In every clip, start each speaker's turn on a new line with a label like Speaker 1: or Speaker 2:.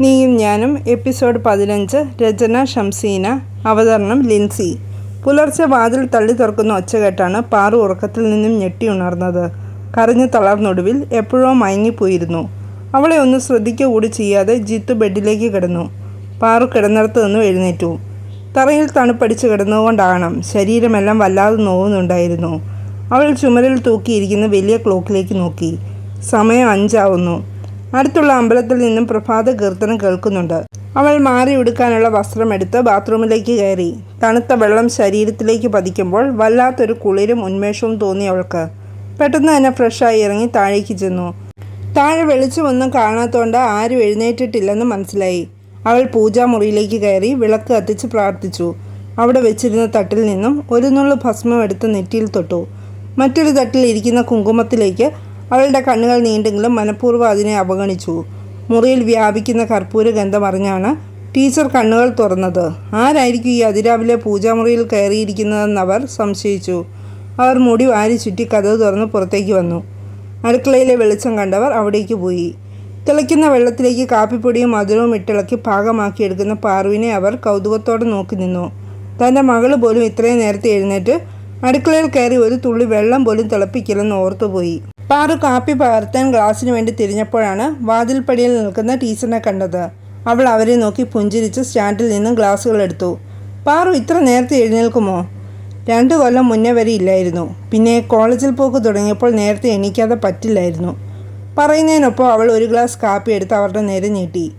Speaker 1: നീയും ഞാനും എപ്പിസോഡ് പതിനഞ്ച് രചന ഷംസീന അവതരണം ലിൻസി. പുലർച്ചെ വാതിൽ തള്ളി തുറക്കുന്ന ഒച്ച കേട്ടാണ് പാറു ഉറക്കത്തിൽ നിന്നും ഞെട്ടി ഉണർന്നത്. കരഞ്ഞു തളർന്നൊടുവിൽ എപ്പോഴോ മയങ്ങിപ്പോയിരുന്നു. അവളെ ഒന്ന് ശ്രദ്ധിക്കുക കൂടി ചെയ്യാതെ ജിത്തു ബെഡിലേക്ക് കിടന്നു. പാറു കിടന്നിടത്ത് നിന്നും എഴുന്നേറ്റു. തറയിൽ തണുപ്പടിച്ച് കിടന്നുകൊണ്ടാകണം. ശരീരമെല്ലാം വല്ലാതെ നോവുന്നുണ്ടായിരുന്നു. അവൾ ചുമരിൽ തൂക്കിയിരിക്കുന്ന വലിയ ക്ലോക്കിലേക്ക് നോക്കി. സമയം അഞ്ചാവുന്നു. അടുത്തുള്ള അമ്പലത്തിൽ നിന്നും പ്രഭാത കീർത്തനം കേൾക്കുന്നുണ്ട്. അവൾ മാറി ഉടുക്കാനുള്ള വസ്ത്രമെടുത്ത് ബാത്റൂമിലേക്ക് കയറി. തണുത്ത വെള്ളം ശരീരത്തിലേക്ക് പതിക്കുമ്പോൾ വല്ലാത്തൊരു കുളിരും ഉന്മേഷവും തോന്നി അവൾക്ക്. പെട്ടെന്ന് തന്നെ ഫ്രഷായി ഇറങ്ങി താഴേക്ക് ചെന്നു. താഴെ വെളിച്ചമൊന്നും കാണാത്തോണ്ട് ആരും എഴുന്നേറ്റിട്ടില്ലെന്ന് മനസ്സിലായി. അവൾ പൂജാമുറിയിലേക്ക് കയറി വിളക്ക് കത്തിച്ച് പ്രാർത്ഥിച്ചു. അവിടെ വെച്ചിരുന്ന തട്ടിൽ നിന്നും ഒരു നുള്ളു ഭസ്മം എടുത്ത് നെറ്റിയിൽ തൊട്ടു. മറ്റൊരു തട്ടിൽ ഇരിക്കുന്ന കുങ്കുമത്തിലേക്ക് അവളുടെ കണ്ണുകൾ നീണ്ടെങ്കിലും മനഃപൂർവം അതിനെ അവഗണിച്ചു. മുറിയിൽ വ്യാപിക്കുന്ന കർപ്പൂര ഗന്ധം അറിഞ്ഞാണ് ടീച്ചർ കണ്ണുകൾ തുറന്നത്. ആരായിരിക്കും ഈ അതിരാവിലെ പൂജാമുറിയിൽ കയറിയിരിക്കുന്നതെന്ന് അവർ സംശയിച്ചു. അവർ മുടി വാരി ചുറ്റി കഥവ് തുറന്ന് പുറത്തേക്ക് വന്നു. അടുക്കളയിലെ വെളിച്ചം കണ്ടവർ അവിടേക്ക് പോയി. തിളയ്ക്കുന്ന വെള്ളത്തിലേക്ക് കാപ്പിപ്പൊടിയും മധുരവും ഇട്ടിളക്കി പാകമാക്കിയെടുക്കുന്ന പാർവിനെ അവർ കൗതുകത്തോടെ നോക്കി നിന്നു. തന്റെ മകൾ പോലും ഇത്രയും നേരത്തെ എഴുന്നേറ്റ് അടുക്കളയിൽ കയറി ഒരു തുള്ളി വെള്ളം പോലും തിളപ്പിക്കില്ലെന്ന് ഓർത്തുപോയി. പാറു കാപ്പി പകർത്താൻ ഗ്ലാസ്സിന് വേണ്ടി തിരിഞ്ഞപ്പോഴാണ് വാതിൽപ്പടിയിൽ നിൽക്കുന്ന ടീച്ചറിനെ കണ്ടത്. അവൾ അവരെ നോക്കി പുഞ്ചിരിച്ച് സ്റ്റാൻഡിൽ നിന്നും ഗ്ലാസ്സുകൾ എടുത്തു. പാറു ഇത്ര നേരത്തെ എഴുന്നേൽക്കുമോ? രണ്ട് കൊല്ലം മുന്നേ വരെ ഇല്ലായിരുന്നു. പിന്നെ കോളേജിൽ പോക്ക് തുടങ്ങിയപ്പോൾ നേരത്തെ എണീക്കാതെ പറ്റില്ലായിരുന്നു. പറയുന്നതിനൊപ്പം അവൾ ഒരു ഗ്ലാസ് കാപ്പി എടുത്ത് അവരുടെ നേരെ നീട്ടി.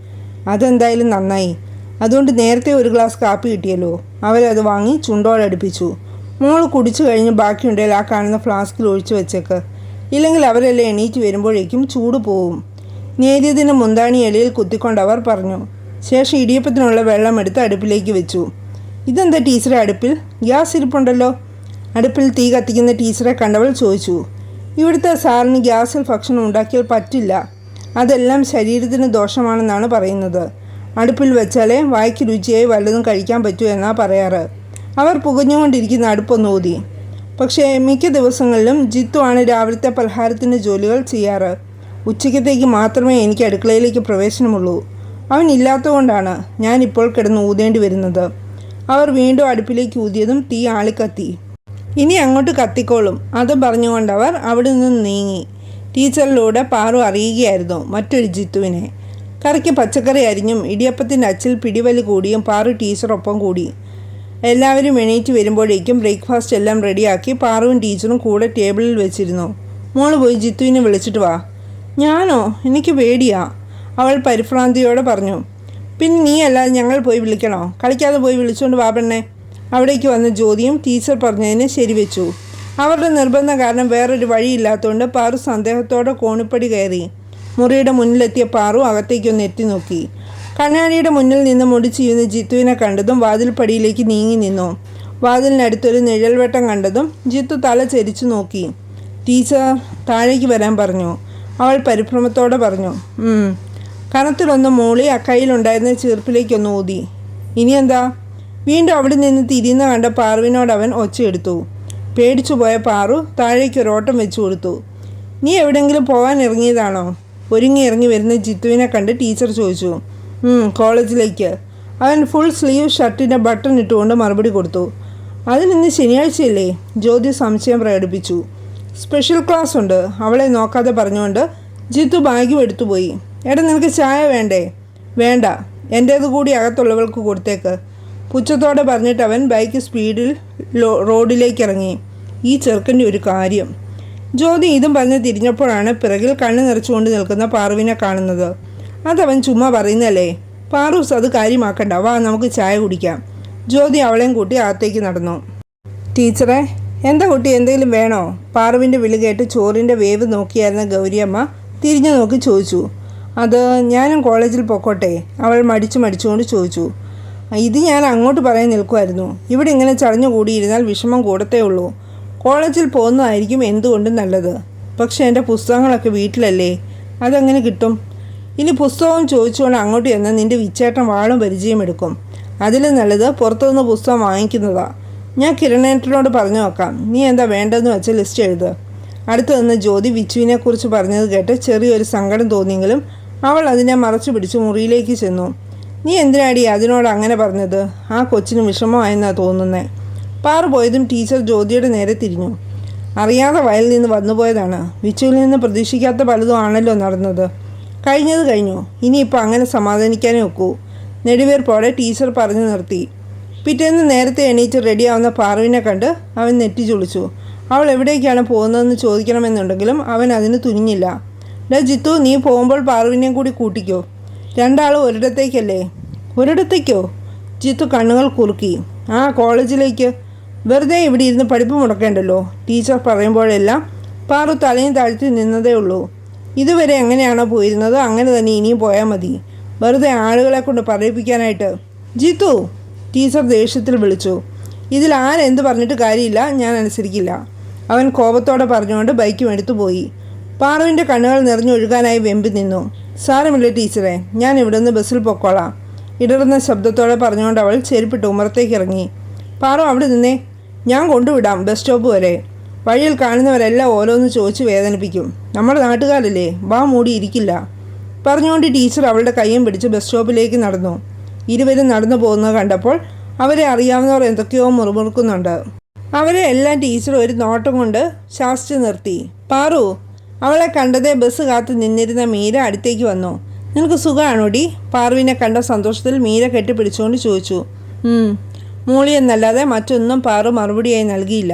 Speaker 1: അതെന്തായാലും നന്നായി. അതുകൊണ്ട് നേരത്തെ ഒരു ഗ്ലാസ് കാപ്പി കിട്ടിയല്ലോ. അവരത് വാങ്ങി ചുണ്ടോടടുപ്പിച്ചു മോൾ കുടിച്ചു കഴിഞ്ഞ് ബാക്കിയുണ്ടെങ്കിൽ ആ കാണുന്ന ഫ്ലാസ്കിൽ ഒഴിച്ചു വെച്ചേക്ക്. ഇല്ലെങ്കിൽ അവരെല്ലാം എണീറ്റ് വരുമ്പോഴേക്കും ചൂട് പോവും. നേരിയതിന് മുന്താണി എലയിൽ കുത്തിക്കൊണ്ട് അവർ പറഞ്ഞു ശേഷം ഇടിയപ്പത്തിനുള്ള വെള്ളം എടുത്ത് അടുപ്പിലേക്ക് വെച്ചു. ഇതെന്താ ടീച്ചറെ അടുപ്പിൽ? ഗ്യാസ് ഇരിപ്പുണ്ടല്ലോ. അടുപ്പിൽ തീ കത്തിക്കുന്ന ടീച്ചറെ കണ്ടവൾ ചോദിച്ചു ഇവിടുത്തെ സാറിന് ഗ്യാസിൽ ഭക്ഷണം ഉണ്ടാക്കിയാൽ പറ്റില്ല. അതെല്ലാം ശരീരത്തിന് ദോഷമാണെന്നാണ് പറയുന്നത്. അടുപ്പിൽ വെച്ചാലേ വായ്ക്ക് രുചിയായി വല്ലതും കഴിക്കാൻ പറ്റൂ എന്നാണ് പറയാറ്. അവർ പുകഞ്ഞുകൊണ്ടിരിക്കുന്ന അടുപ്പൊന്ന് ഊതി. പക്ഷേ മിക്ക ദിവസങ്ങളിലും ജിത്തു ആണ് രാവിലത്തെ പലഹാരത്തിന്റെ ജോലികൾ ചെയ്യാറ്. ഉച്ചയ്ക്കത്തേക്ക് മാത്രമേ എനിക്ക് അടുക്കളയിലേക്ക് പ്രവേശനമുള്ളൂ. അവൻ ഇല്ലാത്തതുകൊണ്ടാണ് ഞാൻ ഇപ്പോൾ കിടന്ന് ഊതേണ്ടി വരുന്നത്. അവർ വീണ്ടും അടുപ്പിലേക്ക് ഊതിയതും തീ ആളിക്കത്തി. ഇനി അങ്ങോട്ട് കത്തിക്കോളും. അത് അവർ അവിടെ നിന്ന് നീങ്ങി. ടീച്ചറിലൂടെ പാറു അറിയുകയായിരുന്നു മറ്റൊരു ജിത്തുവിനെ. കറിക്ക് പച്ചക്കറി അരിഞ്ഞും ഇടിയപ്പത്തിന്റെ അച്ചിൽ പിടിവലി കൂടിയും പാറു ടീച്ചറൊപ്പം കൂടി. എല്ലാവരും എണീറ്റ് വരുമ്പോഴേക്കും ബ്രേക്ക്ഫാസ്റ്റ് എല്ലാം റെഡിയാക്കി പാറുവും ടീച്ചറും കൂടെ ടേബിളിൽ വെച്ചിരുന്നു. മോൾ പോയി ജിത്തുവിനെ വിളിച്ചിട്ട് വാ. ഞാനോ? എനിക്ക് പേടിയാ. അവൾ പരിഭ്രാന്തിയോടെ പറഞ്ഞു. പിന്നെ നീ അല്ലാതെ ഞങ്ങൾ പോയി വിളിക്കണോ? കളിക്കാതെ പോയി വിളിച്ചുകൊണ്ട് വാ പെണ്ണേ. അവിടേക്ക് വന്ന ജ്യോതിയും ടീച്ചർ പറഞ്ഞതിന് ശരിവെച്ചു. അവരുടെ നിർബന്ധം കാരണം വേറൊരു വഴിയില്ലാത്തതുകൊണ്ട് പാറു സന്ദേഹത്തോടെ കോണിപ്പടി കയറി. മുറിയുടെ മുന്നിലെത്തിയ പാറു അകത്തേക്കൊന്ന് എത്തി നോക്കി. കണ്ണാടിയുടെ മുന്നിൽ നിന്ന് മുടി ചെയ്യുന്ന ജിത്തുവിനെ കണ്ടതും വാതിൽപ്പടിയിലേക്ക് നീങ്ങി നിന്നു. വാതിലിനടുത്തൊരു നിഴൽവെട്ടം കണ്ടതും ജിത്തു തല ചരിച്ചു നോക്കി. ടീച്ചർ താഴേക്ക് വരാൻ പറഞ്ഞു. അവൾ പരിഭ്രമത്തോടെ പറഞ്ഞു. കനത്തിലൊന്ന് മൂളി ആ കയ്യിലുണ്ടായിരുന്ന ചീർപ്പിലേക്കൊന്ന് ഊതി. ഇനി എന്താ വീണ്ടും അവിടെ നിന്ന് തിരിയുന്ന കണ്ട പാറുവിനോട് അവൻ ഒച്ചയെടുത്തു. പേടിച്ചു പോയ പാറു താഴേക്ക് ഒരു ഓട്ടം വെച്ചു കൊടുത്തു. നീ എവിടെയെങ്കിലും പോകാൻ ഇറങ്ങിയതാണോ? ഒരുങ്ങി ഇറങ്ങി വരുന്ന ജിത്തുവിനെ കണ്ട് ടീച്ചർ ചോദിച്ചു. "ഉം, കോളേജിലേക്ക്. അവൻ ഫുൾ സ്ലീവ് ഷർട്ടിന്റെ ബട്ടൺ ഇട്ടുകൊണ്ട് മറുപടി കൊടുത്തു. അതിനിന്ന് ശനിയാഴ്ചയല്ലേ? ജ്യോതി സംശയം പ്രകടിപ്പിച്ചു. സ്പെഷ്യൽ ക്ലാസ് ഉണ്ട്. അവളെ നോക്കാതെ പറഞ്ഞുകൊണ്ട് ജിത്തു ബാഗും എടുത്തുപോയി എടാ നിനക്ക് ചായ വേണ്ടേ? വേണ്ട. എന്റേത് കൂടി അകത്തുള്ളവൾക്ക് കൊടുത്തേക്ക്. പുച്ഛത്തോടെ പറഞ്ഞിട്ട് അവൻ ബൈക്ക് സ്പീഡിൽ റോഡിലേക്ക് ഇറങ്ങി. ഈ ചെറുക്കന്റെ ഒരു കാര്യം. ജ്യോതി ഇതും പറഞ്ഞ് തിരിഞ്ഞപ്പോഴാണ് പിറകിൽ കണ്ണു നിറച്ചുകൊണ്ട് നിൽക്കുന്ന പാർവിനെ കാണുന്നത്. അതവൻ ചുമ്മാ പറയുന്നല്ലേ പാറൂസ് അത് കാര്യമാക്കണ്ട. വാ നമുക്ക് ചായ കുടിക്കാം. ജ്യോതി അവളെയും കൂട്ടി അകത്തേക്ക് നടന്നു. ടീച്ചറെ എന്താ കുട്ടി എന്തെങ്കിലും വേണോ? പാറുവിന്റെ വിളി കേട്ട് ചോറിന്റെ വേവ് നോക്കിയായിരുന്ന ഗൗരിയമ്മ തിരിഞ്ഞു നോക്കി ചോദിച്ചു. അത് ഞാനും കോളേജിൽ പൊക്കോട്ടെ അവൾ മടിച്ചു മടിച്ചുകൊണ്ട് ചോദിച്ചു. ഇത് ഞാൻ അങ്ങോട്ട് പറയാൻ നിൽക്കുമായിരുന്നു ഇവിടെ ഇങ്ങനെ ചടഞ്ഞു കൂടിയിരുന്നാൽ വിഷമം കൂടത്തേ ഉള്ളൂ. കോളേജിൽ പോകുന്നതായിരിക്കും എന്തുകൊണ്ടും നല്ലത്. പക്ഷേ എന്റെ പുസ്തകങ്ങളൊക്കെ വീട്ടിലല്ലേ? അതെങ്ങനെ കിട്ടും. ഇനി പുസ്തകം ചോദിച്ചുകൊണ്ട് അങ്ങോട്ട് ചെന്നാൽ നിന്റെ വിച്ചേട്ടൻ വാളും പരിചയം എടുക്കും. അതിൽ നല്ലത് പുറത്തുനിന്ന് പുസ്തകം വാങ്ങിക്കുന്നതാ. ഞാൻ കിരണേട്ടനോട് പറഞ്ഞു നോക്കാം. നീ എന്താ വേണ്ടതെന്ന് വെച്ച ലിസ്റ്റ് എഴുത്. അടുത്തു നിന്ന് ജ്യോതി വിച്ചുവിനെക്കുറിച്ച് പറഞ്ഞത് കേട്ട് ചെറിയൊരു സങ്കടം തോന്നിയെങ്കിലും അവൾ അതിനെ മറച്ചു പിടിച്ച് മുറിയിലേക്ക് ചെന്നു. നീ എന്തിനാടി അതിനോട് അങ്ങനെ പറഞ്ഞത്? ആ കൊച്ചിന് വിഷമമായെന്നാ തോന്നുന്നേ. പാറു പോയതും ടീച്ചർ ജ്യോതിയുടെ നേരെ തിരിഞ്ഞു. അറിയാതെ വയലിൽ നിന്ന് വന്നുപോയതാണ്. വിച്ചുവിൽ നിന്ന് പ്രതീക്ഷിക്കാത്ത പലതും ആണല്ലോ നടന്നത്. കഴിഞ്ഞത് കഴിഞ്ഞു. ഇനിയിപ്പോൾ അങ്ങനെ സമാധാനിക്കാനേ ഒക്കൂ. നെടുവേർപ്പോടെ ടീച്ചർ പറഞ്ഞു നിർത്തി. പിറ്റേന്ന് നേരത്തെ എണീറ്റ് റെഡിയാവുന്ന പാറുവിനെ കണ്ട് അവൻ നെറ്റി ചുളിച്ചു. അവൾ എവിടേക്കാണ് പോകുന്നതെന്ന് ചോദിക്കണമെന്നുണ്ടെങ്കിലും അവൻ അതിന് തുനിഞ്ഞില്ല. ഡാ ജിത്തു നീ പോകുമ്പോൾ പാറുവിനെയും കൂടി കൂട്ടിക്കോ. രണ്ടാളും ഒരിടത്തേക്കല്ലേ? ഒരിടത്തേക്കോ? ജിത്തു കണ്ണുകൾ കുറുക്കി. ആ കോളേജിലേക്ക്. വെറുതെ ഇവിടെ ഇരുന്ന് പഠിപ്പ് മുടക്കേണ്ടല്ലോ. ടീച്ചർ പറയുമ്പോഴെല്ലാം പാറു തലയും താഴ്ത്തി നിന്നതേ ഉള്ളൂ. ഇതുവരെ എങ്ങനെയാണോ പോയിരുന്നത് അങ്ങനെ തന്നെ ഇനിയും പോയാൽ മതി. വെറുതെ ആളുകളെ കൊണ്ട് പറയിപ്പിക്കാനായിട്ട്. ജിത്തു ടീച്ചർ ദേഷ്യത്തിൽ വിളിച്ചു. ഇതിൽ ആരെന്ത് പറഞ്ഞിട്ട് കാര്യമില്ല ഞാൻ അനുസരിക്കില്ല. അവൻ കോപത്തോടെ പറഞ്ഞുകൊണ്ട് ബൈക്കും എടുത്തു പോയി. പാറുവിന്റെ കണ്ണുകൾ നിറഞ്ഞൊഴുകാനായി വെമ്പി നിന്നു. സാരമില്ല ടീച്ചറെ ഞാൻ ഇവിടുന്ന് ബസ്സിൽ പൊക്കോളാം. ഇടറുന്ന ശബ്ദത്തോടെ പറഞ്ഞുകൊണ്ട് അവൾ ചെരുപ്പിട്ട് ഉമ്മറത്തേക്ക് ഇറങ്ങി. പാറു അവിടെ നിന്നേ. ഞാൻ കൊണ്ടുവിടാം ബസ് സ്റ്റോപ്പ് വരെ. വഴിയിൽ കാണുന്നവരെല്ലാം ഓരോന്ന് ചോദിച്ച് വേദനിപ്പിക്കും. നമ്മുടെ നാട്ടുകാരല്ലേ? വാ മൂടിയിരിക്കില്ല പറഞ്ഞുകൊണ്ട് ടീച്ചർ അവളുടെ കൈയും പിടിച്ച് ബസ് സ്റ്റോപ്പിലേക്ക് നടന്നു. ഇരുവരും നടന്നു പോകുന്നത് കണ്ടപ്പോൾ അവരെ അറിയാവുന്നവർ എന്തൊക്കെയോ മുറുമുറുക്കുന്നുണ്ട്. അവരെ എല്ലാം ടീച്ചർ ഒരു നോട്ടം കൊണ്ട് ശാസിച്ചു നിർത്തി. പാറു അവളെ കണ്ടതേ ബസ് കാത്ത് നിന്നിരുന്ന മീര അടുത്തേക്ക് വന്നു. നിനക്ക് സുഖമാണോടി പാറുവിനെ കണ്ട സന്തോഷത്തിൽ മീര കെട്ടിപ്പിടിച്ചുകൊണ്ട് ചോദിച്ചു. മൂളിയെന്നല്ലാതെ മറ്റൊന്നും പാറു മറുപടിയായി നൽകിയില്ല.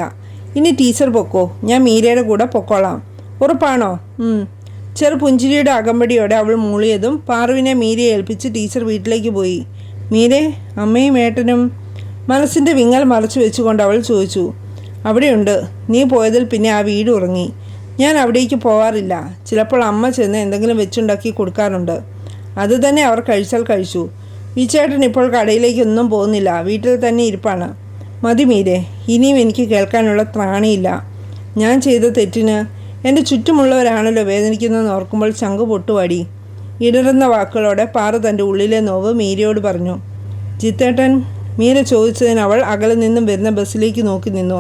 Speaker 1: ഇനി ടീച്ചർ പൊക്കോ? ഞാൻ മീരയുടെ കൂടെ പൊക്കോളാം. ഉറപ്പാണോ? ചെറുപുഞ്ചിരിയുടെ ചെറു പുഞ്ചിരിയുടെ അകമ്പടിയോടെ അവൾ മൂളിയതും പാറുവിനെ മീരയെ ഏൽപ്പിച്ച് ടീച്ചർ വീട്ടിലേക്ക് പോയി. മീരെ അമ്മയും ഏട്ടനും മനസ്സിന്റെ വിങ്ങൽ മറച്ചു വെച്ചുകൊണ്ട് അവൾ ചോദിച്ചു അവിടെയുണ്ട്. നീ പോയതിൽ പിന്നെ ആ വീട് ഉറങ്ങി. ഞാൻ അവിടേക്ക് പോവാറില്ല. ചിലപ്പോൾ അമ്മ ചെന്ന് എന്തെങ്കിലും വെച്ചുണ്ടാക്കി കൊടുക്കാറുണ്ട്. അത് തന്നെ അവർ കഴിച്ചാൽ കഴിച്ചു. വിച്ചേട്ടൻ ഇപ്പോൾ കടയിലേക്കൊന്നും പോകുന്നില്ല. വീട്ടിൽ തന്നെ ഇരിപ്പാണ്. മതി മീരെ ഇനിയും എനിക്ക് കേൾക്കാനുള്ള ത്രാണിയില്ല. ഞാൻ ചെയ്ത തെറ്റിന് എന്റെ ചുറ്റുമുള്ളവരാണല്ലോ വേദനിക്കുന്നതെന്ന് ഓർക്കുമ്പോൾ ചങ്ക് പൊട്ടുവാടി. ഇടറുന്ന വാക്കുകളോടെ പാറ തന്റെ ഉള്ളിലെ നോവ് മീരയോട് പറഞ്ഞു ചിത്തേട്ടൻ മീര ചോദിച്ചതിന് അവൾ അകലെ നിന്നും വരുന്ന ബസ്സിലേക്ക് നോക്കി നിന്നു.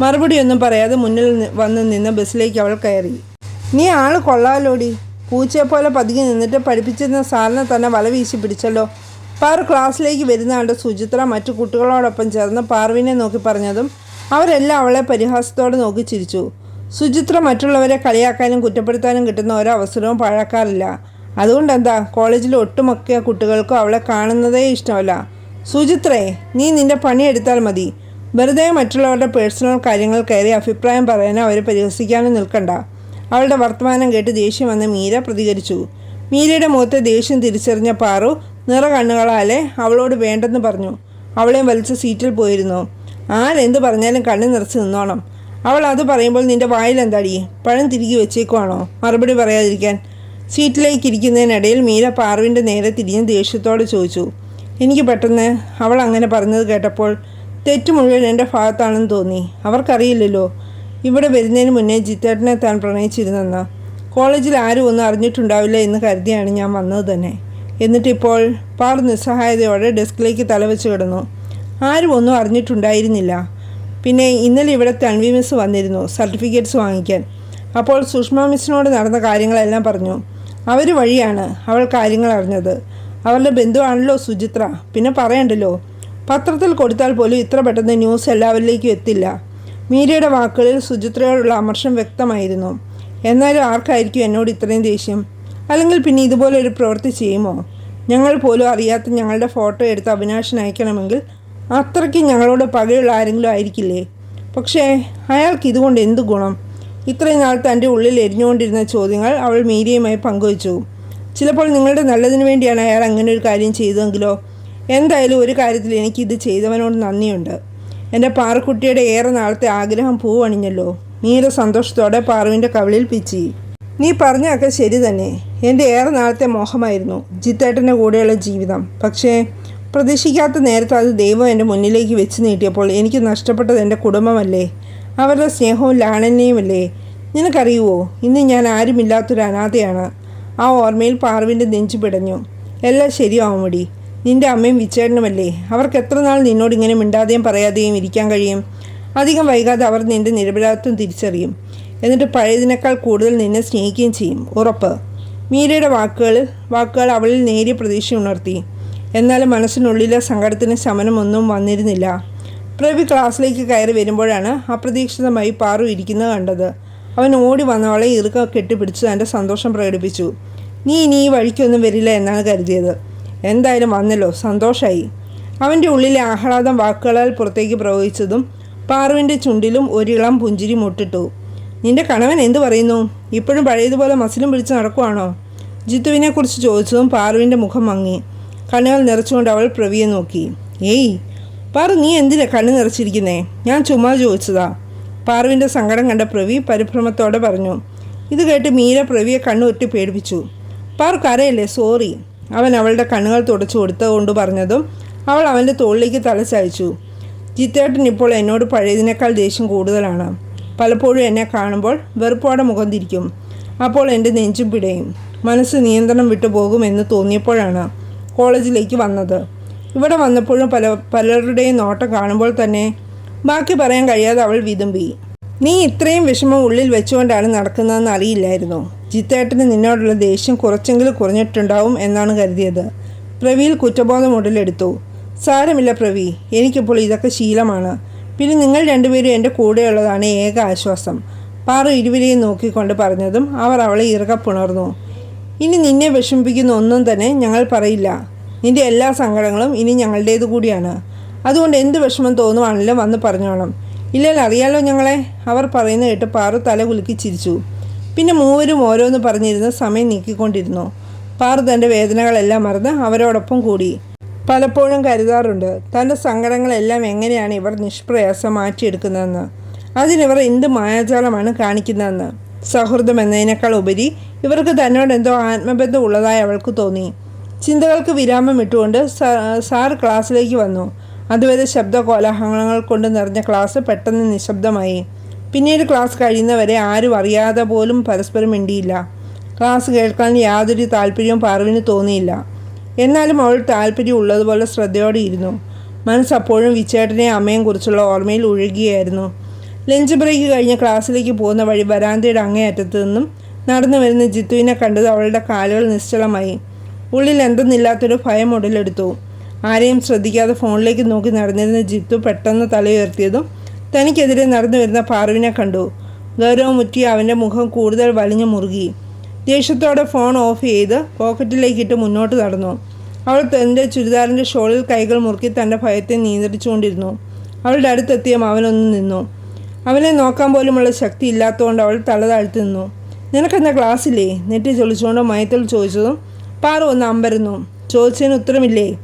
Speaker 1: മറുപടിയൊന്നും പറയാതെ മുന്നിൽ വന്ന് നിന്ന ബസ്സിലേക്ക് അവൾ കയറി. നീ ആൾ കൊള്ളാലോടി. പൂച്ചയെപ്പോലെ പതുങ്ങി നിന്നിട്ട് പഠിപ്പിച്ചിരുന്ന സാറിനെ തന്നെ വല വീശി പിടിച്ചല്ലോ. പാറു ക്ലാസ്സിലേക്ക് വരുന്ന കണ്ട് സുചിത്ര മറ്റു കുട്ടികളോടൊപ്പം ചേർന്ന് പാർവിനെ നോക്കി പറഞ്ഞതും അവരെല്ലാം അവളെ പരിഹാസത്തോടെ നോക്കി ചിരിച്ചു. സുചിത്ര മറ്റുള്ളവരെ കളിയാക്കാനും കുറ്റപ്പെടുത്താനും കിട്ടുന്ന ഓരോ അവസരവും പാഴാക്കാറില്ല അതുകൊണ്ട് എന്താ കോളേജിൽ ഒട്ടുമൊക്കെ കുട്ടികൾക്കും അവളെ കാണുന്നതേ ഇഷ്ടമല്ല. സുചിത്രേ നീ നിന്റെ പണിയെടുത്താൽ മതി. വെറുതെ മറ്റുള്ളവരുടെ പേഴ്സണൽ കാര്യങ്ങൾ കയറി അഭിപ്രായം പറയാനോ അവരെ പരിഹസിക്കാനും നിൽക്കണ്ട. അവളുടെ വർത്തമാനം കേട്ട് ദേഷ്യം വന്ന് മീര പ്രതികരിച്ചു. മീരയുടെ മുഖത്തെ ദേഷ്യം തിരിച്ചറിഞ്ഞ പാറു നിറ കണ്ണുകളാലെ അവളോട് വേണ്ടെന്ന് പറഞ്ഞു. അവളെയും വലിച്ച സീറ്റിൽ പോയിരുന്നു. ആരെന്ത് പറഞ്ഞാലും കണ്ണു നിറച്ച് നിന്നോണം. അവൾ അത് പറയുമ്പോൾ നിന്റെ വായിൽ എന്താടി പഴം തിരികെ വെച്ചേക്കുവാണോ? മറുപടി പറയാതിരിക്കാൻ. സീറ്റിലേക്ക് ഇരിക്കുന്നതിനിടയിൽ മീര പാർവിന്റെ നേരെ തിരിഞ്ഞ് ദേഷ്യത്തോടെ ചോദിച്ചു. എനിക്ക് പെട്ടെന്ന് അവൾ അങ്ങനെ പറഞ്ഞത് കേട്ടപ്പോൾ തെറ്റ് മുഴുവൻ എന്റെ ഭാഗത്താണെന്ന് തോന്നി. അവർക്കറിയില്ലല്ലോ. ഇവിടെ വരുന്നതിന് മുന്നേ ജിത്തേട്ടനെ താൻ പ്രണയിച്ചിരുന്നെന്ന്. കോളേജിൽ ആരും ഒന്നും അറിഞ്ഞിട്ടുണ്ടാവില്ല എന്ന് കരുതിയാണ് ഞാൻ വന്നത് തന്നെ. എന്നിട്ടിപ്പോൾ പാർ നിസ്സഹായതയോടെ ഡെസ്കിലേക്ക് തലവെച്ച് കിടന്നു. ആരും ഒന്നും അറിഞ്ഞിട്ടുണ്ടായിരുന്നില്ല. പിന്നെ ഇന്നലെ ഇവിടെ തൺവി മിസ് വന്നിരുന്നു സർട്ടിഫിക്കറ്റ്സ് വാങ്ങിക്കാൻ. അപ്പോൾ സുഷമ മിസ്സിനോട് നടന്ന കാര്യങ്ങളെല്ലാം പറഞ്ഞു. അവർ വഴിയാണ് അവൾ കാര്യങ്ങൾ അറിഞ്ഞത്. അവരുടെ ബന്ധുവാണല്ലോ സുചിത്ര. പിന്നെ പറയണ്ടല്ലോ. പത്രത്തിൽ കൊടുത്താൽ പോലും ഇത്ര പെട്ടെന്ന് ന്യൂസ് എല്ലാവരിലേക്കും എത്തില്ല. മീരയുടെ വാക്കുകളിൽ സുചിത്രയോടുള്ള അമർഷം വ്യക്തമായിരുന്നു. എന്നാലും ആർക്കായിരിക്കും എന്നോട് ഇത്രയും ദേഷ്യം? അല്ലെങ്കിൽ പിന്നെ ഇതുപോലെ ഒരു പ്രവൃത്തി ചെയ്യുമോ? ഞങ്ങൾ പോലും അറിയാത്ത ഞങ്ങളുടെ ഫോട്ടോ എടുത്ത് അവിനാശിന് അയക്കണമെങ്കിൽ അത്രയ്ക്ക് ഞങ്ങളോട് പകയുള്ള ആരെങ്കിലും ആയിരിക്കില്ലേ? പക്ഷേ അയാൾക്ക് ഇതുകൊണ്ട് എന്ത് ഗുണം? ഇത്രയും നാൾ തന്റെ ഉള്ളിൽ എരിഞ്ഞുകൊണ്ടിരുന്ന ചോദ്യങ്ങൾ അവൾ മീരിയുമായി പങ്കുവച്ചു. ചിലപ്പോൾ നിങ്ങളുടെ നല്ലതിനു വേണ്ടിയാണ് അയാൾ അങ്ങനെ ഒരു കാര്യം ചെയ്തതെങ്കിലോ? എന്തായാലും ഒരു കാര്യത്തിൽ എനിക്ക് ഇത് ചെയ്തവനോട് നന്ദിയുണ്ട്. എന്റെ പാറക്കുട്ടിയുടെ ഏറെ നാളത്തെ ആഗ്രഹം പൂവണിഞ്ഞല്ലോ. മീര സന്തോഷത്തോടെ പാറുവിന്റെ കവിളിൽ പിച്ചി. നീ പറഞ്ഞൊക്കെ ശരി തന്നെ. എന്റെ ഏറെ നാളത്തെ മോഹമായിരുന്നു ജിത്തേട്ടന്റെ കൂടെയുള്ള ജീവിതം. പക്ഷേ പ്രതീക്ഷിക്കാത്ത നേരത്തെ അത് ദൈവം എന്റെ മുന്നിലേക്ക് വെച്ച് നീട്ടിയപ്പോൾ എനിക്ക് നഷ്ടപ്പെട്ടത് എന്റെ കുടുംബമല്ലേ? അവരുടെ സ്നേഹവും ലാളന്യവുമല്ലേ? നിനക്കറിയുവോ ഇന്ന് ഞാൻ ആരുമില്ലാത്തൊരു അനാഥയാണ്. ആ ഓർമ്മയിൽ പാർവിന്റെ നെഞ്ചു പിടഞ്ഞു. എല്ലാം ശരിയാവും മുടി നിന്റെ അമ്മയും വിച്ചേട്ടനുമല്ലേ? അവർക്ക് എത്ര നാൾ നിന്നോട് ഇങ്ങനെ മിണ്ടാതെയും പറയാതെയും ഇരിക്കാൻ കഴിയും? അധികം വൈകാതെ അവർ നിന്റെ നിരപരാധിത്വം തിരിച്ചറിയും. എന്നിട്ട് പഴയതിനേക്കാൾ കൂടുതൽ നിന്നെ സ്നേഹിക്കുകയും ചെയ്യും. ഉറപ്പ്. മീരയുടെ വാക്കുകൾ വാക്കുകൾ അവളിൽ നേരിയ പ്രതീക്ഷ ഉണർത്തി. എന്നാൽ മനസ്സിനുള്ളിലെ സങ്കടത്തിന് ശമനമൊന്നും വന്നിരുന്നില്ല. പ്രവി ക്ലാസ്സിലേക്ക് കയറി വരുമ്പോഴാണ് അപ്രതീക്ഷിതമായി പാറു ഇരിക്കുന്നത് കണ്ടത്. അവൻ ഓടി വന്നവളെ ഇറുക്ക കെട്ടിപ്പിടിച്ച് തന്റെ സന്തോഷം പ്രകടിപ്പിച്ചു. നീ ഇനി ഈ വഴിക്കൊന്നും വരില്ല എന്നാണ് കരുതിയത്. എന്തായാലും വന്നല്ലോ. സന്തോഷമായി അവന്റെ ഉള്ളിലെ ആഹ്ലാദം വാക്കുകളാൽ പുറത്തേക്ക് പ്രവഹിച്ചതും പാറുവിന്റെ ചുണ്ടിലും ഒരിളം പുഞ്ചിരി മുട്ടിട്ടു. നിന്റെ കണവൻ എന്തു പറയുന്നു? ഇപ്പോഴും പഴയതുപോലെ മസിലും പിടിച്ച് നടക്കുവാണോ? ജിത്തുവിനെക്കുറിച്ച് ചോദിച്ചതും പാറുവിന്റെ മുഖം മങ്ങി. കണ്ണുകൾ നിറച്ചുകൊണ്ട് അവൾ പ്രവിയെ നോക്കി. ഏയ് പാറു നീ എന്തിനാ കണ്ണു നിറച്ചിരിക്കുന്നേ? ഞാൻ ചുമ്മാ ചോദിച്ചതാ. പാറുവിന്റെ സങ്കടം കണ്ട പ്രവി പരിഭ്രമത്തോടെ പറഞ്ഞു. ഇത് കേട്ട് മീര പ്രവിയെ കണ്ണുരുട്ടി പേടിപ്പിച്ചു. പാറു കരയല്ലേ? സോറി. അവൻ അവളുടെ കണ്ണുകൾ തുടച്ചു കൊടുത്തുകൊണ്ട് പറഞ്ഞതും അവൾ അവന്റെ തോളിലേക്ക് തലച്ചയച്ചു ചായച്ചു. ജിത്തേട്ടൻ ഇപ്പോൾ എന്നോട് പഴയതിനേക്കാൾ ദേഷ്യം കൂടുതലാണ്. പലപ്പോഴും എന്നെ കാണുമ്പോൾ വെറുപ്പോടെ മുഖം തിരിക്കും. അപ്പോൾ എന്റെ നെഞ്ചും പിടയും. മനസ്സ് നിയന്ത്രണം വിട്ടു പോകുമെന്ന് തോന്നിയപ്പോഴാണ് കോളേജിലേക്ക് വന്നത്. ഇവിടെ വന്നപ്പോഴും പല പലരുടെയും നോട്ടം കാണുമ്പോൾ തന്നെ ബാക്കി പറയാൻ കഴിയാതെ അവൾ വിതുമ്പി. നീ ഇത്രയും വിഷമം ഉള്ളിൽ വെച്ചുകൊണ്ടാണ് നടക്കുന്നതെന്ന് അറിയില്ലായിരുന്നു. ജിത്തേട്ടന് നിന്നോടുള്ള ദേഷ്യം കുറച്ചെങ്കിലും കുറഞ്ഞിട്ടുണ്ടാവും എന്നാണ് കരുതിയത്. പ്രവിയിൽ കുറ്റബോധം ഉടലെടുത്തു. സാരമില്ല പ്രവി. എനിക്കിപ്പോൾ ഇതൊക്കെ ശീലമാണ്. പിന്നെ നിങ്ങൾ രണ്ടുപേരും എന്റെ കൂടെയുള്ളതാണ് ഏക ആശ്വാസം. പാറു ഇരുവരെയും നോക്കിക്കൊണ്ട് പറഞ്ഞതും അവർ അവളെ ഇറുക ഇനി നിന്നെ വിഷമിപ്പിക്കുന്ന ഒന്നും തന്നെ ഞങ്ങൾ പറയില്ല. നിന്റെ എല്ലാ സങ്കടങ്ങളും ഇനി ഞങ്ങളുടേത് കൂടിയാണ്. അതുകൊണ്ട് എന്ത് വിഷമം തോന്നുവാണെങ്കിലും വന്ന് പറഞ്ഞോണം. ഇല്ലല്ലോ അറിയാലോ ഞങ്ങളെ? അവർ പറയുന്ന കേട്ട് പാറു തല കുലുക്കി ചിരിച്ചു. പിന്നെ മൂവരും ഓരോന്ന് പറഞ്ഞിരുന്ന് സമയം നീക്കിക്കൊണ്ടിരുന്നു. പാറു തന്റെ വേദനകളെല്ലാം മറന്ന് അവരോടൊപ്പം കൂടി. പലപ്പോഴും കരുതാറുണ്ട് തന്റെ സങ്കടങ്ങളെല്ലാം എങ്ങനെയാണ് ഇവർ നിഷ്പ്രയാസം മാറ്റിയെടുക്കുന്നതെന്ന്. അതിനിവർ എന്ത് മായാജാലമാണ് കാണിക്കുന്നതെന്ന്. സൗഹൃദം എന്നതിനേക്കാൾ ഉപരി ഇവർക്ക് തന്നോട് എന്തോ ആത്മബന്ധം ഉള്ളതായി അവൾക്ക് തോന്നി. ചിന്തകൾക്ക് വിരാമം ഇട്ടുകൊണ്ട് സാർ ക്ലാസ്സിലേക്ക് വന്നു. അതുവരെ ശബ്ദ കോലാഹലങ്ങൾ കൊണ്ട് നിറഞ്ഞ ക്ലാസ് പെട്ടെന്ന് നിശബ്ദമായി. പിന്നീട് ക്ലാസ് കഴിയുന്നവരെ ആരും അറിയാതെ പോലും പരസ്പരം മിണ്ടിയില്ല. ക്ലാസ് കേൾക്കാൻ യാതൊരു താല്പര്യവും പാർവിന് തോന്നിയില്ല. എന്നാലും അവൾ താല്പര്യം ഉള്ളതുപോലെ ശ്രദ്ധയോടെ ഇരുന്നു. മനസ്സപ്പോഴും വിച്ചേട്ടനെ അമ്മയും കുറിച്ചുള്ള ഓർമ്മയിൽ ഒഴുകിയായിരുന്നു. ലഞ്ച് ബ്രേക്ക് കഴിഞ്ഞ് ക്ലാസ്സിലേക്ക് പോകുന്ന വഴി വരാന്തയുടെ അങ്ങേയറ്റത്തു നിന്നും നടന്നു വരുന്ന ജിത്തുവിനെ കണ്ടത് അവളുടെ കാലുകൾ നിശ്ചലമായി. ഉള്ളിൽ എന്തെന്നില്ലാത്തൊരു ഭയം ഉടലെടുത്തു. ആരെയും ശ്രദ്ധിക്കാതെ ഫോണിലേക്ക് നോക്കി നടന്നിരുന്ന ജിത്തു പെട്ടെന്ന് തലയുയർത്തിയതും തനിക്കെതിരെ നടന്നു വരുന്ന പാറുവിനെ കണ്ടു. ഗൗരവമുറ്റിയ അവന്റെ മുഖം കൂടുതൽ വലിഞ്ഞു മുറുകി. ദേഷ്യത്തോടെ ഫോൺ ഓഫ് ചെയ്ത് പോക്കറ്റിലേക്കിട്ട് മുന്നോട്ട് നടന്നു. അവൾ തന്റെ ചുരിദാറിന്റെ ഷോളിൽ കൈകൾ മുറുക്കി തന്റെ ഭയത്തെ നിയന്ത്രിച്ചുകൊണ്ടിരുന്നു. അവളുടെ അടുത്തെത്തിയ അവനൊന്ന് നിന്നു. അവനെ നോക്കാൻ പോലുമുള്ള ശക്തി ഇല്ലാത്തതുകൊണ്ട് അവൾ തല താഴ്ത്തി നിന്നു. നിനക്കെന്ന ക്ലാസ്സില്ലേ? നെറ്റി ചൊളിച്ചുകൊണ്ട് മയത്തിൽ ചോദിച്ചതും പാറു ഒന്ന് അമ്പരുന്നു. ചോദിച്ചതിന് ഉത്തരമില്ലേ?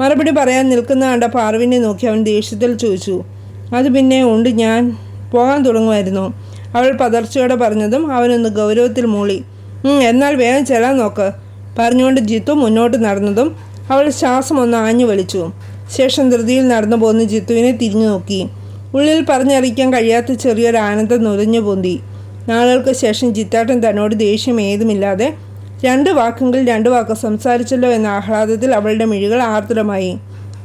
Speaker 1: മറുപടി പറയാൻ നിൽക്കുന്ന കണ്ട പാറുവിനെ നോക്കി അവൻ ദേഷ്യത്തിൽ ചോദിച്ചു. അത് പിന്നെ ഉണ്ട് ഞാൻ പോകാൻ തുടങ്ങുമായിരുന്നു. അവൾ പതർച്ചയോടെ പറഞ്ഞതും അവനൊന്ന് ഗൗരവത്തിൽ മൂളി. "ഉം, എന്നാൽ വേഗം ചെല്ലാൻ നോക്ക്. പറഞ്ഞുകൊണ്ട് ജിത്തു മുന്നോട്ട് നടന്നതും അവൾ ശ്വാസം ഒന്ന് ആഞ്ഞു വലിച്ചു. ശേഷം ധൃതിയിൽ നടന്നു പോകുന്ന ജിത്തുവിനെ തിരിഞ്ഞു നോക്കി. ഉള്ളിൽ പറഞ്ഞറിയിക്കാൻ കഴിയാത്ത ചെറിയൊരു ആനന്ദം നുരഞ്ഞു പൊന്തി. നാളുകൾക്ക് ശേഷം ജിത്താട്ടൻ തന്നോട് ദേഷ്യം ഏതുമില്ലാതെ രണ്ട് വാക്കെങ്കിൽ രണ്ട് വാക്ക് സംസാരിച്ചല്ലോ എന്ന ആഹ്ലാദത്തിൽ അവളുടെ മിഴികൾ ആർദ്രമായി.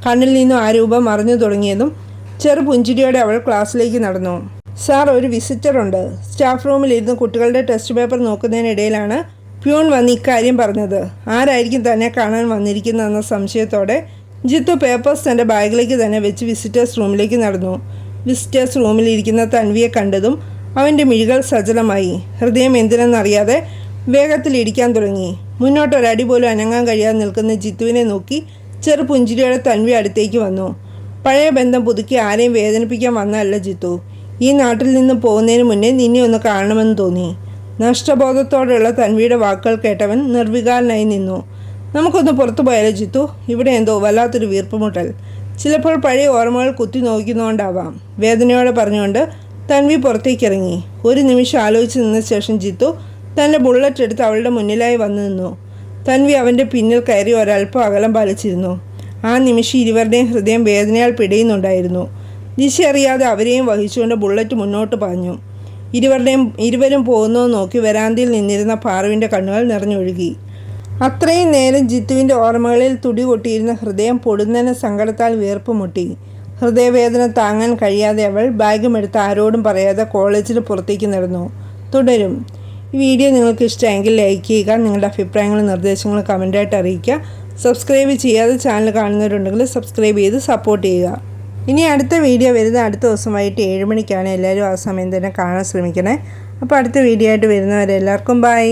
Speaker 1: കണ്ണിൽ നിന്നും ആ രൂപം മറഞ്ഞു തുടങ്ങിയതും ചെറു പുഞ്ചിരിയോടെ അവൾ ക്ലാസ്സിലേക്ക് നടന്നു. സാർ ഒരു വിസിറ്ററുണ്ട്. സ്റ്റാഫ് റൂമിലിരുന്ന് കുട്ടികളുടെ ടെസ്റ്റ് പേപ്പർ നോക്കുന്നതിനിടയിലാണ് പ്യൂൺ വന്ന് ഇക്കാര്യം പറഞ്ഞത്. ആരായിരിക്കും തന്നെ കാണാൻ വന്നിരിക്കുന്നതെന്ന സംശയത്തോടെ ജിത്തു പേപ്പേഴ്സ് തന്റെ ബാഗിലേക്ക് തന്നെ വെച്ച് വിസിറ്റേഴ്സ് റൂമിലേക്ക് നടന്നു. വിസിറ്റേഴ്സ് റൂമിലിരിക്കുന്ന തൻവിയെ കണ്ടതും അവന്റെ മിഴികൾ സജലമായി ഹൃദയം എന്തിനെന്നറിയാതെ വേഗത്തിൽ ഇടിക്കാൻ തുടങ്ങി. മുന്നോട്ടൊരടി പോലും അനങ്ങാൻ കഴിയാതെ നിൽക്കുന്ന ജിത്തുവിനെ നോക്കി ചെറു പുഞ്ചിരിയോടെ തൻവി അടുത്തേക്ക് വന്നു. പഴയ ബന്ധം പുതുക്കി ആരെയും വേദനിപ്പിക്കാൻ വന്നതല്ല ജിത്തു. ഈ നാട്ടിൽ നിന്ന് പോകുന്നതിന് മുന്നേ നിന്നെ ഒന്ന് കാണണമെന്ന് തോന്നി. നഷ്ടബോധത്തോടെയുള്ള തൻവിയുടെ വാക്കുകൾ കേട്ടവൻ നിർവികാരനായി നിന്നു. നമുക്കൊന്ന് പുറത്തു പോയാലോ ജിത്തു? ഇവിടെ എന്തോ വല്ലാത്തൊരു വീർപ്പുമുട്ടൽ. ചിലപ്പോൾ പഴയ ഓർമ്മകൾ കുത്തി നോക്കുന്നതുകൊണ്ടാവാം വേദനയോടെ പറഞ്ഞുകൊണ്ട് തൻവി പുറത്തേക്ക് ഇറങ്ങി ഒരു നിമിഷം ആലോചിച്ച് നിന്ന ശേഷം ജിത്തു തന്റെ ബുള്ളറ്റ് എടുത്ത് അവളുടെ മുന്നിലായി വന്നു നിന്നു. തൻവി അവന്റെ പിന്നിൽ കയറി ഒരൽപ്പം അകലം പാലിച്ചിരുന്നു. ആ നിമിഷം ഇരുവരുടെയും ഹൃദയം വേദനയാൽ പിടയുന്നുണ്ടായിരുന്നു. ദിശ അറിയാതെ അവരെയും വഹിച്ചുകൊണ്ട് ബുള്ളറ്റ് മുന്നോട്ട് പാഞ്ഞു. ഇരുവരുടെയും ഇരുവരും പോകുന്നത് നോക്കി വരാന്തയിൽ നിന്നിരുന്ന പാറുവിന്റെ കണ്ണുകൾ നിറഞ്ഞൊഴുകി. അത്രയും നേരം ജിത്തുവിന്റെ ഓർമ്മകളിൽ തുടി കൊട്ടിയിരുന്ന ഹൃദയം പൊടുന്നതിന് സങ്കടത്താൽ വീർപ്പ് മുട്ടി. ഹൃദയവേദന താങ്ങാൻ കഴിയാതെ അവൾ ബാഗും എടുത്ത് ആരോടും പറയാതെ കോളേജിന് പുറത്തേക്ക് നടന്നു. തുടരും. ഈ വീഡിയോ നിങ്ങൾക്ക് ഇഷ്ടമെങ്കിൽ ലൈക്ക് ചെയ്യുക നിങ്ങളുടെ അഭിപ്രായങ്ങളും നിർദ്ദേശങ്ങളും കമന്റായിട്ട് അറിയിക്കുക. സബ്സ്ക്രൈബ് ചെയ്യാതെ ചാനൽ കാണുന്നവരുണ്ടെങ്കിൽ സബ്സ്ക്രൈബ് ചെയ്ത് സപ്പോർട്ട് ചെയ്യുക. ഇനി അടുത്ത വീഡിയോ വരുന്ന അടുത്ത ദിവസം വൈകിട്ട് ഏഴ് മണിക്കാണ്. എല്ലാവരും ആ സമയം തന്നെ കാണാൻ ശ്രമിക്കണേ. അപ്പോൾ അടുത്ത വീഡിയോ ആയിട്ട് വരുന്നവരെല്ലാവർക്കും ബൈ